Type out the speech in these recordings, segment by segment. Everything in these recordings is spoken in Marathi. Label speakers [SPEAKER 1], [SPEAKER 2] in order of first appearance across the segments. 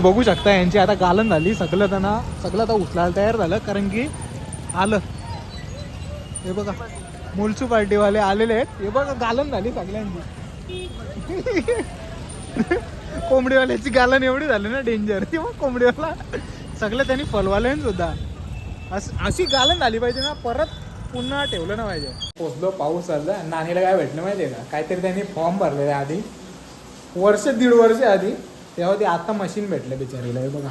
[SPEAKER 1] बघू शकता यांची आता गालन झाली. सगळं त्यांना सगळं आता उचलायला तयार झालं कारण की आलं. हे बघा मुलचू पार्टीवाले आलेले आहेत. हे बघा गालन झाली सगळ्यांची. कोंबडीवाल्याची गालन एवढी झाली ना डेंजर ती मग कोंबडीवाला. सगळं त्यांनी फलवाले सुद्धा. असं अशी गालन झाली पाहिजे ना परत पुन्हा ठेवलं ना पाहिजे. पोचलो पाऊस आला नानीला काय भेटलं माहितीये का? काहीतरी त्यांनी फॉर्म भरलेला आधी. वर्ष दीड वर्ष आधी. तेव्हा ते आता मशीन भेटलं बिचारीला हे बघा.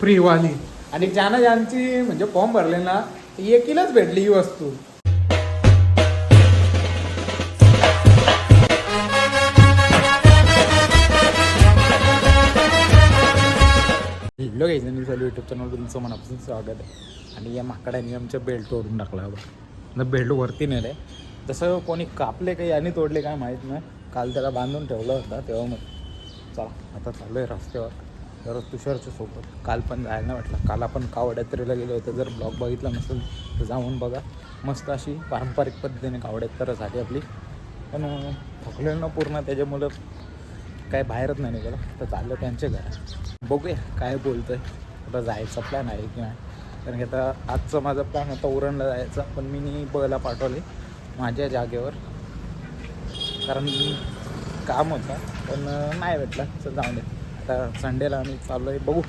[SPEAKER 1] फ्रीवाली. आणि ज्यानं ज्यांची म्हणजे फॉर्म भरले ना एकीलाच भेटली ही वस्तू. हॅलो घ्यायचं चालू युट्यूब चॅनल तुमचं मनापासून स्वागत आहे. आणि या माकडाने आमच्या बेल्ट तोडून टाकला बघा. बेल्ट वरती नेलं आहे जसं कोणी कापले काही आणि तोडले काय माहीत नाही. काल त्याला बांधून ठेवला होता तेव्हा मग चला. आता चालू आहे रस्त्यावर. तर तुषारच्या सोबत. काल पण जायला वाटलं. काल आपण कावड यात्रेला गेलो होतो. जर ब्लॉग बघितला नसेल तर जाऊन बघा. मस्त अशी पारंपरिक पद्धतीने कावड यात्रा झाली आपली. पण थकलेलं ना पूर्ण. त्याच्यामुळं काय बाहेरच नाही निघालं. तर चाललं त्यांच्या घरात. बघूया काय बोलतं आहे कुठं जायचा प्लॅन आहे की नाही. कारण की आता आजचा माझा प्लॅन होता उरणला जायचा. पण मी बघायला पाठवले माझ्या जागेवर. कारण काम होतं पण नाही भेटलं तर जाऊ दे. आता संडेला आम्ही चाललो आहे बघू.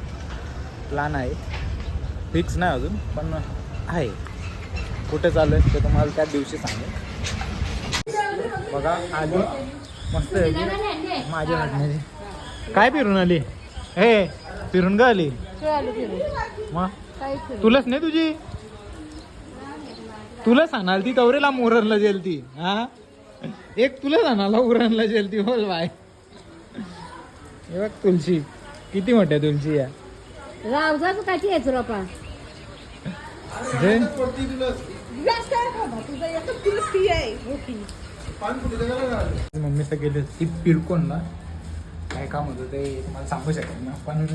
[SPEAKER 1] प्लॅन आहे. फिक्स नाही अजून पण आहे. कुठे चालू आहे ते तुम्हाला त्या दिवशी सांगेल बघा आली. मस्त. माझ्या वाटण्याची काय फिरून आली? हे फिरून का आली? मग तुलाच नाही तुझी? तुला सांगाल ती कवरेला मोरनला जेल ती हा? एक तुला सांगाला उरणला जेल ती बोल बाय. हे बघ तुलसी किती मोठ्या तुलसी या.
[SPEAKER 2] रावजाच काची येतो रोपा?
[SPEAKER 1] मम्मी तर गेले ती पिरकोन ना काय काम होतं ते तुम्हाला सांगू शकेल ना पण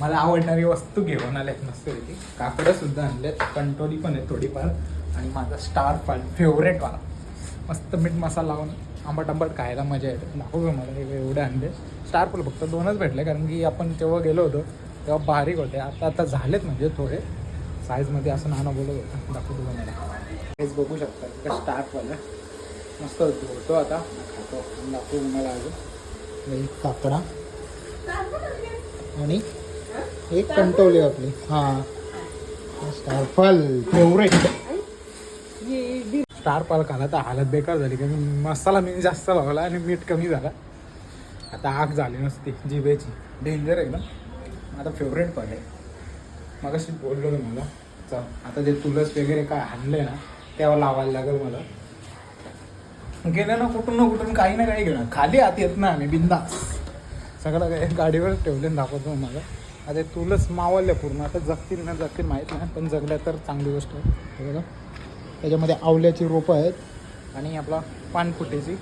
[SPEAKER 1] मला आवडणारी वस्तू घेऊन आल्यात मस्त काकडं सुद्धा आणल्यात कंटोली पण आहे थोडीफार आणि माझा स्टार फाल फेवरेट वाला. मस्त मीठ मसाला लावून आंबट आंबट खायला मजा येते. दाखव मला एवढे आणले स्टार फुल फक्त दोनच भेटले. कारण की आपण तेव्हा गेलो होतो तेव्हा बारीक होते. आता आता झालेत म्हणजे थोडे. साईजमध्ये असं नाणं बोलत होतं. दाखवतो मला हेच बघू शकता. तिकडे स्टार फल मस्त धुतो आता. खातो. दाखवू मला अजून. एक काकडा आणि एक कंटोली आपली. हां. स्टारफल फेवरेट स्टारफल खाला तर हालत बेकार झाली. कारण मसाला मी जास्त लावला आणि मीठ कमी झाला. आता आग झाली नसती जिभेची. डेंजर एकदम आता फेवरेट पण आहे. मग अशी बोललो ना मला चल आता जे तुलस वगैरे काय आणलंय ना तेव्हा लावायला लागेल मला. गेलं ना कुठून ना कुठून काही ना काही घेणार खाली आत येत ना आम्ही बिंदास. सगळं काही गाडीवर ठेवले दाखवतो मला आता तुलस मावलले पूर्ण. आता जगतील ना जगतील माहीत नाही पण जगल्या तर चांगली गोष्ट आहे. बघा त्याच्यामध्ये आवल्याची रोपं आहेत आणि आपला पानफुटेची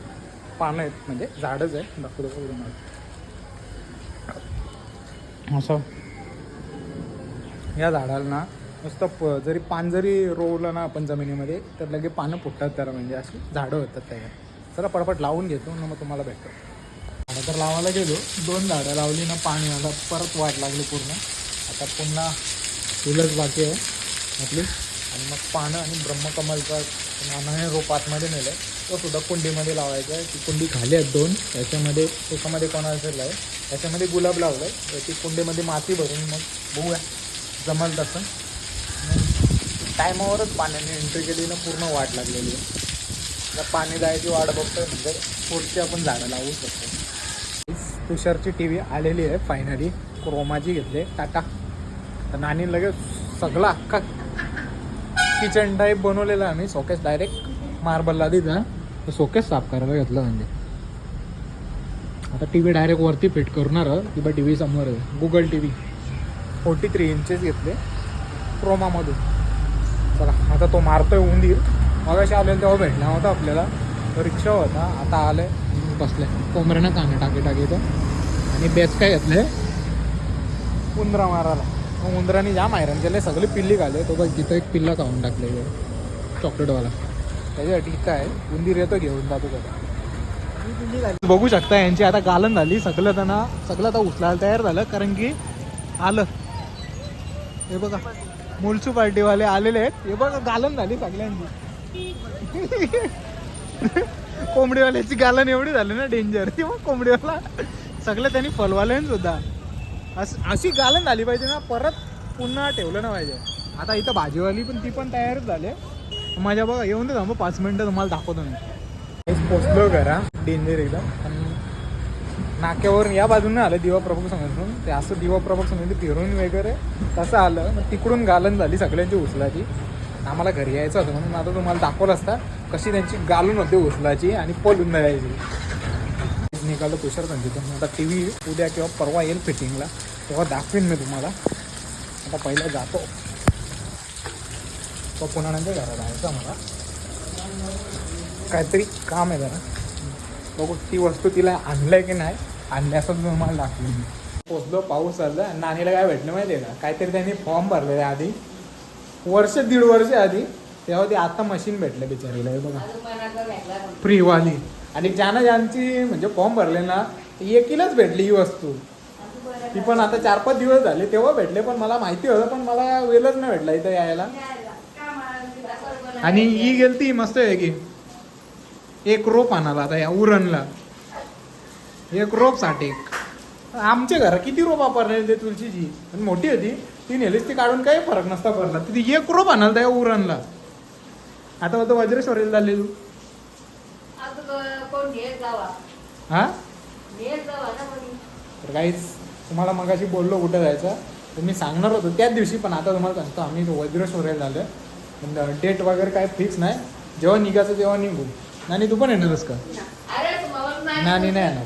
[SPEAKER 1] पानं आहेत म्हणजे झाडच आहे दाखवतो तुम्हाला. असं. या झाडाला ना नुसतं प जरी पान जरी रोवलं ना आपण जमिनीमध्ये तर लगे पानं फुटतात त्याला म्हणजे अशी झाडं होतात त्याला. चला पटपट लावून घेतो ना मग तुम्हाला भेटतो. झाडं तर लावायला गेलो. दोन झाडं लावली ना पाणी आलं परत वाट लागली पूर्ण. आता पुन्हा फुलंच बाकी आहे. आपली आणि मग पानं आणि ब्रह्मकमलचा नानाने रोप आतमध्ये नेलं आहे तो सुद्धा कुंडीमध्ये लावायचा आहे. ती कुंडी खाली आहेत दोन. त्याच्यामध्ये एकामध्ये कोणाचं आहे त्याच्यामध्ये गुलाब लावलं आहे त्याची कुंडीमध्ये माती भरून मग बघूया जमल तसं. टायमावरच पाण्याने एंट्री केली ना पूर्ण वाट लागलेली आहे. आता पाणी जायची वाट बघतोय म्हणजे पुढची आपण झाडं लावू शकतो. तुषारची टी व्ही आलेली आहे फायनली क्रोमाची घेतली. टाटा. तर नानी लगेच सगळा अख्खा किचन टाईप बनवलेला आम्ही. सोकेस डायरेक्ट मार्बलला दिला. तर सोकेस साफ करायला घेतलं म्हणजे. आता टी व्ही डायरेक्ट वरती फिट करणार किंवा टी व्ही समोर Google T V forty three inches घेतले क्रोमामधून चला आता तो मारतोय उंदीर. मगाशी आलेला तेव्हा भेटला होता आपल्याला. रिक्षा होता. आता आले बसले कोंबऱ्यानं कांदे टाकी टाके तर आणि बेस काय घेतले उंदरा मारायला. मग उंदराने जाम आयरन केले सगळे पिल्ली घाले तो बघ तिथं एक पिल्ला खाऊन टाकले चॉकलेटवाला. त्याच्यासाठी काय उंदीर येतो घेऊन जातो त्याला. बघू शकता यांची आता गालन झाली. सगळं त्यांना सगळं आता उचलायला तयार झालं. कारण की आलं. हे बघा मुलचू पार्टीवाले आलेले आहेत. हे बघा गालन झाली सगळ्यांची. कोंबडीवाल्याची गालन एवढी झाली ना डेंजर ती मग कोंबडीवाला. सगळं त्यांनी फलवाले सुद्धा. असं अशी गालन झाली पाहिजे ना परत पुन्हा ठेवलं ना पाहिजे. आता इथं भाजीवाली पण ती पण तयारच झाली माझ्या बघा येऊन दे मग पाच मिनटं तुम्हाला दाखवतो मी. पोचलो घरा डेंजर एकदम. आणि नाक्यावर या बाजूने आलं दिवा प्रभू समजून. ते असं दिवा प्रभू समजून फिरून वगैरे तसं आलं. मग तिकडून गालन झाली सगळ्यांची उचलाची. आम्हाला घरी यायचं होतं म्हणून आता तुम्हाला दाखवलं असता कशी त्यांची गालून होते उचलाची आणि पलून जायची. निघालं तुषार संगीतून आता टी व्ही उद्या किंवा परवा येईल फिटिंगला तेव्हा दाखवीन मी तुम्हाला. आता पहिला जातो. तो पुन्हा नंतर घरात जायचं मला? काहीतरी काम आहे जरा. बघू ती वस्तू तिला आणलंय की नाही आणल्या असं तुम्हाला दाखवून. मी पोचलो पाऊस आला नानीला काय भेटलं माहिती आहे का? काहीतरी त्यांनी फॉर्म भरलेले आधी. वर्ष दीड वर्ष आधी. तेव्हा ते आता मशीन भेटलं बिचारीला. बघा. फ्रीवाली आणि ज्यानं ज्यांची म्हणजे फॉर्म भरले ना ती एकीलाच भेटली ही वस्तू. ती पण आता चार पाच दिवस झाले तेव्हा भेटले पण मला माहिती होतं पण मला वेळच नाही भेटला इथं यायला. आणि ही गेलती मस्त आहे की. एक रोप आणाला आता या उरणला. एक रोप साठे. आमच्या घरा किती रोप वापरले ते तुळशीची? पण मोठी होती. ती नेलीच ती काढून काही फरक नसता पडला. ती एक रोप आणाल त्या उरणला. आता होतं वज्रेश्वरीला झाले तू हा? तर काहीच तुम्हाला मगाशी बोललो कुठं जायचं? तर मी सांगणार होतो त्याच दिवशी पण आता तुम्हाला सांगतो आम्ही वज्रेश्वरीला झालं पण डेट वगैरे काय फिक्स नाही. जेव्हा निघायचं तेव्हा निघू. नानी तू पण येणारच का? नानी नाही येणार.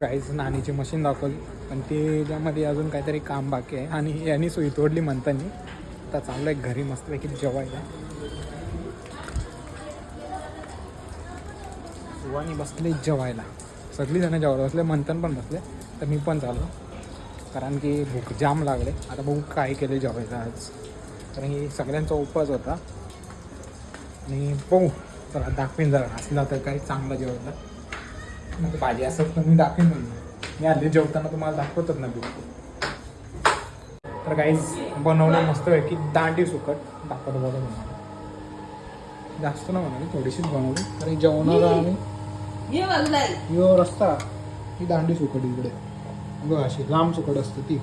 [SPEAKER 1] काहीच नानीची मशीन दाखवली. पण त्याच्यामध्ये अजून काहीतरी काम बाकी आहे. आणि यांनी सुई तोडली म्हणतानी. आता चांगलं आहे घरी मस्तपैकी जेवायला. आणि बसले जेवायला. सगळी जण जेवायला बसले मंथन पण बसले तर मी पण चाललो कारण की भूक जाम लागले. आता बघू काय केले जेवायचं आज. कारण की सगळ्यांचा उपवास होता. आणि पाहू चला दाखवीन जरा. असला तर काही चांगलं जेवायला मग म्हणजे भाजी असत तर मी दाखवीन मी आधी जेवताना तुम्हाला दाखवतच ना बिलकुल तर काहीच बनवणं मस्त आहे की दांडी सुकट. दाखवतो बघा तुम्हाला. जास्त ना म्हणाली थोडीशीच बनवली. तर जेवणाला आम्ही
[SPEAKER 2] यो
[SPEAKER 1] रस्ता ही दांडी सुकट इकडे. बघ अशी लांब सुकट असते ती.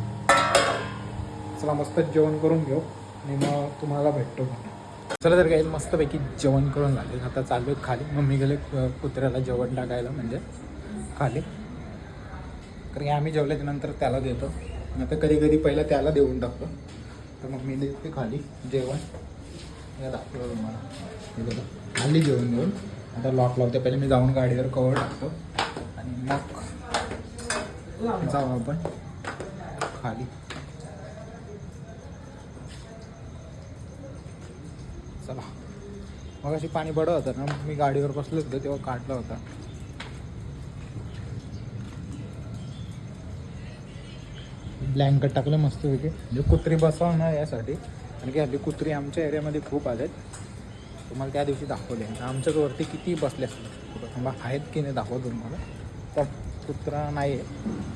[SPEAKER 1] चला मस्त जेवण करून घेऊ आणि मग तुम्हाला भेटतो चला तर काही मस्तपैकी जेवण करून झाले. आता चालू खाली. मम्मी गेले कुत्र्याला जेवण टाकायला म्हणजे खाली. कारण की आम्ही जेवल्याच्या नंतर त्याला देतो. आता कधी कधी पहिलं त्याला देऊन टाकतो. तर मग मी देते खाली जेवण. या दाखवलं तुम्हाला. खाली जेवण घेऊन आता लॉक लावते. पहिले मी जाऊन गाडीवर कवर टाकतो. आणि मग जाऊ आपण. खाली. चला. मग अशी पाणी पडत होतं ना मी गाडीवर बसलो होतो तेव्हा काढला होता. ब्लँकेट टाकलं मस्त पैकी. म्हणजे कुत्री बसवणार यासाठी. कारण की हल्ली कुत्री आमच्या एरियामध्ये खूप आलेत. तुम्हाला त्या दिवशी दाखवले. आमच्याच वरती किती बसले असतील? कुठं थांबा. आहेत की नाही दाखवतो तुम्हाला. पण कुत्रा नाही आहे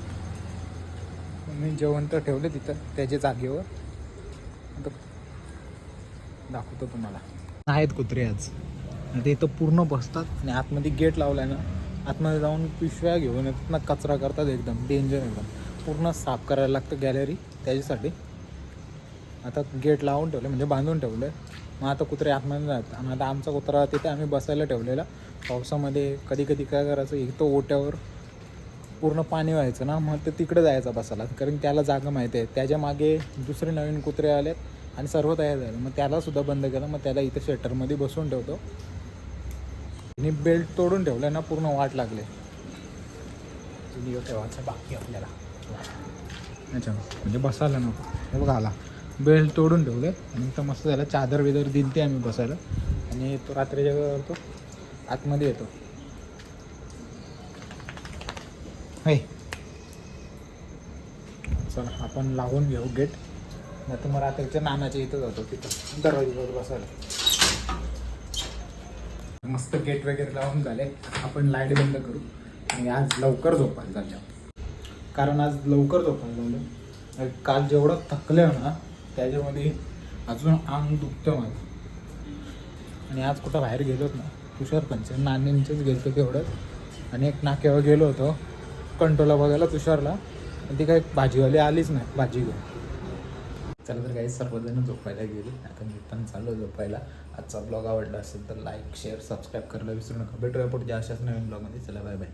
[SPEAKER 1] मी जेवण तर ठेवले तिथं त्याच्या जागेवर. आता दाखवतो तुम्हाला. आहेत कुत्रे आज. ते इथं पूर्ण बसतात. आणि आतमध्ये गेट लावलाय ना आतमध्ये जाऊन पिशव्या घेऊन येतात ना कचरा करतात एकदम. डेंजर एकदम. पूर्ण साफ करायला लागतं गॅलरी त्याच्यासाठी. आता गेट लावून ठेवलं म्हणजे बांधून ठेवलं मग आता कुत्रे आतमध्ये जातात. आणि आता आमचा कुत्रा तिथे आम्ही बसायला ठेवलेला. पावसामध्ये कधी कधी काय करायचं एक तो ओट्यावर पूर्ण पाणी व्हायचं ना मग ते तिकडे जायचं बसायला. कारण त्याला जागा माहिती आहे. त्याच्यामागे दुसरे नवीन कुत्रे आलेत आणि सर्व तयार झालं. मग त्याला सुद्धा बंद केलं. मग त्याला इथं शेटरमध्ये बसवून ठेवतो. आणि बेल्ट तोडून ठेवलं ना पूर्ण वाट लागले. ठेवायचं बाकी आपल्याला. अच्छा. म्हणजे बसायला नको. हे बघा आला. बेल्ट तोडून ठेवलं आणि तर मस्त झालं. चादर बिदर दिलते आम्ही बसायला. आणि तो रात्रीच्या वेळेवर तो आतमध्ये येतो. हे. चला आपण लावून घेऊ गेट. नाही तर मग रात्रीच्या नानाच्या इथं जातो तिथं. दरवाजेवर बसायला. मस्त गेट वगैरे लावून झाले. आपण लाइट बंद करू. आणि आज लवकर झोपायला झाल्या कारण आज लवकर झोपायला झालं काल जेवढं थकलं ना त्याच्यामध्ये अजून अंग दुखतं माझं. आणि आज कुठं बाहेर गेलोत ना तुषार पंच. नानींचेच गेलतो तेवढंच. आणि एक नाक्यावर गेलो होतो कंटोला बघायला तुषारला. आणि ती काही भाजीवाली आलीच नाही भाजी घेऊन. चला तर काही सर्वजण झोपायला गेले. आता मी पण चाललो झोपायला. आजचा ब्लॉग आवडला असेल तर लाईक शेअर सबस्क्राईब करायला विसरू नका. भेटूया पुढच्या अशाच नवीन ब्लॉगमध्ये चला बाय बाय